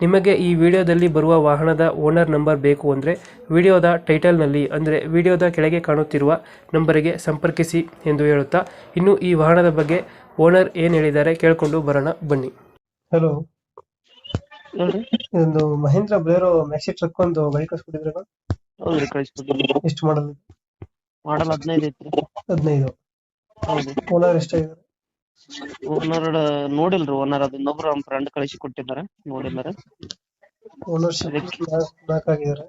ನಿಮಗೆ ಈ ವಿಡಿಯೋದಲ್ಲಿ ಬರುವ ವಾಹನದ ಓನರ್ ನಂಬರ್ ಬೇಕು ಅಂದರೆ ವಿಡಿಯೋದ ಟೈಟಲ್ನಲ್ಲಿ ಅಂದರೆ ವಿಡಿಯೋದ ಕೆಳಗೆ ಕಾಣುತ್ತಿರುವ ನಂಬರಿಗೆ ಸಂಪರ್ಕಿಸಿ ಎಂದು ಹೇಳುತ್ತಾ ಇನ್ನು ಈ ವಾಹನದ ಬಗ್ಗೆ ಓನರ್ ಏನು ಹೇಳಿದ್ದಾರೆ ಕೇಳಿಕೊಂಡು ಬರೋಣ ಬನ್ನಿ. ಹಲೋ ಹೇಳ್ರಿ ಇದೊಂದು ಮಹೇಂದ್ರ ಬ್ಲೇರೋ ಮ್ಯಾಕ್ಸಿ ಟ್ರಕ್ ಒಂದು ಗಾಡಿ ಕಳ್ಸ್ಕೊಟ್ಟಿದ್ರೆ ಹೌದ್ರಿ ಕಳಿಸ್ಕೊಡ್ತೀನಿ ಎಷ್ಟು ಮಾಡಲ್? ಮಾಡಲ್ ಹದಿನೈದು ಐತ್ರಿ. ಹದಿನೈದು. ಹೌದು. ಓನರ್ ಎಷ್ಟಾಗಿದ್ದಾರೆ? ಓನರ್ ನೋಡಿಲ್ರಿ ಓನರ್ ಅದು ಇನ್ನೊಬ್ರು ನಮ್ಮ ಫ್ರೆಂಡ್ ಕಳಿಸಿ ಕೊಟ್ಟಿದ್ದಾರೆ ನೋಡಿಲ್ಲಾರ ಓನರ್ಶಿಪ್ ನಾಲ್ಕು ಆಗಿದ್ದಾರೆ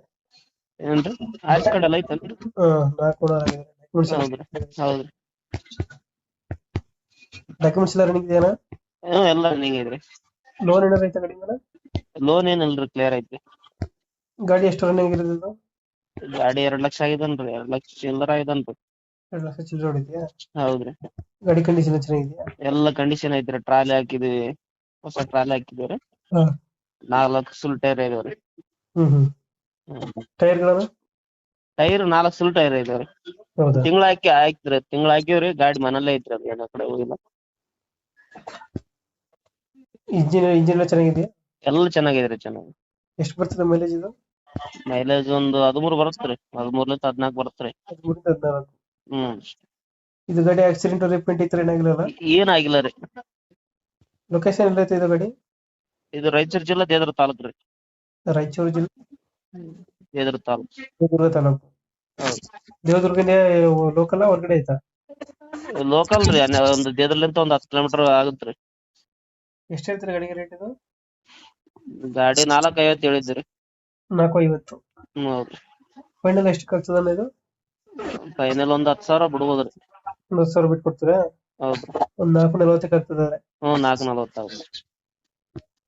ಏನ್ರಿ? ಆಯ್ಸ್ ಕಾರ್ಡ್ ಎಲ್ಲ ಐತನ್ರಿ ಹಾಂ ನಾಲ್ಕು ಓನರ್ ಆಗಿದ್ದಾರೆ ಹೌದ್ರಿ ಹೌದ್ರಿ. ಡಾಕ್ಯುಮೆಂಟ್ಸ್ ಎಲ್ಲ ರನ್ನಿಂಗ್ ಇದೆಯಾ ಹ್ಮ್ ಎಲ್ಲ ರನ್ನಿಂಗ್ ಐತ್ರಿ. ಲೋನ್ ಏನಾರ ಐತೆ ಗಾಡಿ ಮೇಲೆ ಲೋನ್ ಏನಿಲ್ರಿ ಕ್ಲಿಯರ್ ಐತಿ ಗಾಡಿ ಎಷ್ಟು ರನ್ನಿಂಗ್ ಇರೋದು ಗಾಡಿ ಎರಡ್ ಲಕ್ಷ ಆಗಿದನ್ರಿ ಎರಡ್ ಲಕ್ಷ ಚಿಲ್ಲರ ಆಗಿದನ್ರಿ. ಎರಡ್ ಲಕ್ಷ ಚಿಲ್ಲರೆ ಹೊಡಿದ್ಯಾ ಹೌದ್ರಿ. ಗಾಡಿ ಕಂಡೀಷನ್ ಚೆನ್ನಾಗಿದೆಯಾ? ಎಲ್ಲ ಕಂಡೀಷನ್ ಐತ್ರಿ ಟ್ರಾಲಿ ಹಾಕಿದೀವಿ ಹೊಸ ಟ್ರಾಲಿ ಹಾಕಿದೀವ್ರಿ ಹಾಂ. ನಾಲ್ಕು ಸುಲ್ ಟೈರ್ ಇದಾವ್ರಿ. ಹ್ಮ್ ಹ್ಮ್. ಟೈರ್ಗಳನ್ನು? ಟೈರ್ ನಾಲ್ಕು ಸುಲ್ ಟೈರ್ ಇದಾವ್ರಿ. ಹೌದಾ? ತಿಂಗಳ ಹಾಕಿ ಆಯ್ತ್ರಿ ತಿಂಗಳ ಹಾಕಿವ್ರಿ ಗಾಡಿ ಮನೇಲೆ ಐತ್ರಿ ಅದು ಎಲ್ಲ ಕಡೆ ಹೋಗಿಲ್ಲ. ಇಂಜಿನ್ ಇಂಜಿನ್ ಎಲ್ಲ ಚೆನ್ನಾಗಿದೆಯಾ? ಎಲ್ಲ ಚೆನ್ನಾಗಿದ್ರಿ ಚೆನ್ನಾಗಿ. ಎಷ್ಟು ಬರ್ತದೆ ಮೈಲೇಜ್ ಇದು? ಮೈಲೇಜ್ ಒಂದು ಹದಿಮೂರು ಬರುತ್ತ್ರಿ ಹದಿಮೂರ್ಲಿಂದ ಹದಿನಾಲ್ಕು ಬರುತ್ತ್ರಿ. ಹದಿಮೂರಿಂದ ಹದಿನಾಲ್ಕು. ಹ್ಮ್. ಇದು ಗಾಡಿ ಆಕ್ಸಿಡೆಂಟ್ ರಿಪೇಂಟ್ ಇತ್ರ ತರ ಏನಾಗಿಲ್ಲ ಏನಾಗಿಲ್ಲ ರೀ. ಲೊಕೇಶನ್ ಎಲ್ಲ ಐತೆ ಇದು ಗಾಡಿ? ಇದು ರಾಯಚೂರು ಜಿಲ್ಲಾ ದೇದ್ರ ತಾಲೂಕ್ ರೀ. ರಾಯಚೂರು ಜಿಲ್ಲೆ? ದೇದ್ರ ತಾಲೂಕ್. ದೇವದುರ್ಗ ತಾಲೂಕು. ದೇವದುರ್ಗನೇ ಲೋಕಲ್ ಹೊರಗಡೆ ಐತಾ? ಲೋಕಲ್ ರೀ ಒಂದು ದೇದ್ರಲಿಂತ ಒಂದ್ ಹತ್ತು ಕಿಲೋಮೀಟರ್ ಆಗುತ್ತ್ರಿ ಎಷ್ಟು ಹೇಳ್ತೀರಾ ಗಾಡಿಗೆ ರೇಟ್ ಇದು? ಗಾಡಿ ನಾಲ್ಕ್ ಐವತ್ತು ಹೇಳಿದ್ರಿ ನಾಲ್ಕು ಐವತ್ತು. ಫೈನಲ್ ಎಷ್ಟು ಖರ್ಚದ ಇದು? ಫೈನಲ್ ಒಂದ್ ಹತ್ತು ಸಾವಿರ ಬಿಡ್ಬೋದ್ರಿ ಒಂದು ಸಾವಿರ ಬಿಟ್ಟು ಕೊಡ್ತೀರಾ? ಒಂದು ನಾಲ್ಕು ನಲವತ್ತಕ್ಕೆ ಆಗ್ತದೆ ಹ್ಮ್ ನಾಲ್ಕು ನಲವತ್ತ ಆಗುತ್ತೆ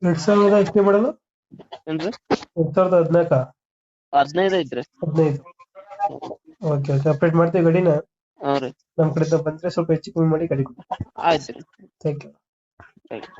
ಎರಡ್ ಸಾವಿರದ ಎಷ್ಟೇ ಮಾಡಲು? ಏನ್ರಿ ಎರಡ್ ಸಾವಿರದ ಹದಿನಾಲ್ಕ? ಹದಿನೈದು ಐತ್ರಿ. ಹದಿನೈದು. Okay okay. ಅಪ್ಡೇಟ್ ಮಾಡ್ತೀವಿ ಗಾಡಿನ? ಹ್ಞೂ ರೀ. ನಮ್ಮ ಕಡೆಯಿಂದ ಬಂದ್ರೆ ಸ್ವಲ್ಪ ಹೆಚ್ಚು ಕಮ್ಮಿ ಮಾಡಿ ಗಾಡಿ ಕೊಡಿ. ಆಯ್ತು ರೀ. Thank you thank you